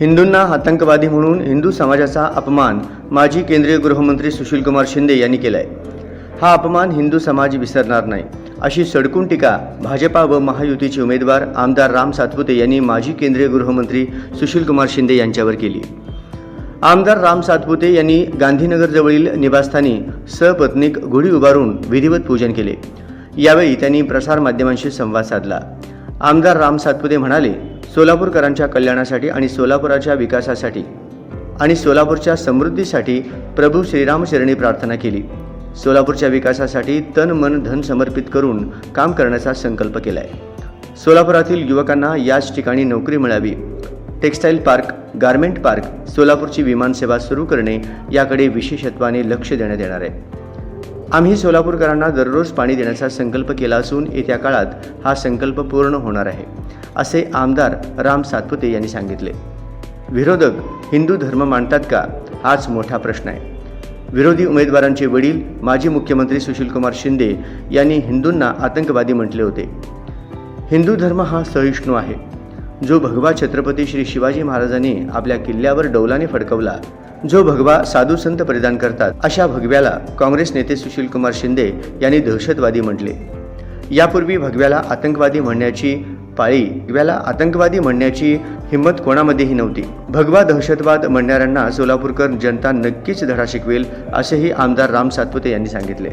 हिंदूंना आतंकवादी म्हणून हिंदू समाजाचा अपमान माजी केंद्रीय गृहमंत्री सुशीलकुमार शिंदे यांनी केला आहे हा अपमान हिंदू समाज विसरणार नाही. अशी सडकून टीका भाजपा व महायुतीचे उमेदवार आमदार राम सातपुते यांनी माजी केंद्रीय गृहमंत्री सुशीलकुमार शिंदे यांच्यावर केली. आमदार राम सातपुते यांनी गांधीनगरजवळील निवासस्थानी सपत्नीक गुढी उभारून विधिवत पूजन केले. यावेळी त्यांनी प्रसारमाध्यमांशी संवाद साधला. आमदार राम सातपुते म्हणाले सोलापूरकरांच्या कल्याणासाठी आणि सोलापुराच्या विकासासाठी आणि सोलापूरच्या समृद्धीसाठी प्रभू श्रीरामचरणी प्रार्थना केली. सोलापूरच्या विकासासाठी तन मन धन समर्पित करून काम करण्याचा संकल्प केलाय. सोलापुरातील युवकांना याच ठिकाणी नोकरी मिळावी. टेक्स्टाईल पार्क गारमेंट पार्क सोलापूरची विमानसेवा सुरू करणे याकडे विशेषत्वाने लक्ष देण्यात येणार आहे. आम्ही सोलापूरकरांना दररोज पाणी देण्याचा संकल्प केला असून येत्या काळात हा संकल्प पूर्ण होणार आहे असे आमदार राम सातपुते यांनी सांगितले. विरोधक हिंदू धर्म मांडतात का? हाच मोठा प्रश्न आहे. विरोधी उमेदवारांचे वडील माजी मुख्यमंत्री सुशीलकुमार शिंदे यांनी हिंदूंना आतंकवादी म्हटले होते. हिंदू धर्म हा सहिष्णू आहे. जो भगवा छत्रपती श्री शिवाजी महाराजांनी आपल्या किल्ल्यावर डौलाने फडकवला जो भगवा साधू संत परिधान करतात अशा भगव्याला काँग्रेस नेते सुशील कुमार शिंदे यांनी दहशतवादी म्हटले. यापूर्वी भगव्याला आतंकवादी म्हणण्याची पाळी भगव्याला आतंकवादी म्हणण्याची हिंमत कोणामध्येही नव्हती. भगवा दहशतवाद म्हणणाऱ्यांना सोलापूरकर जनता नक्कीच धडा शिकवेल असेही आमदार राम सातपुते यांनी सांगितले.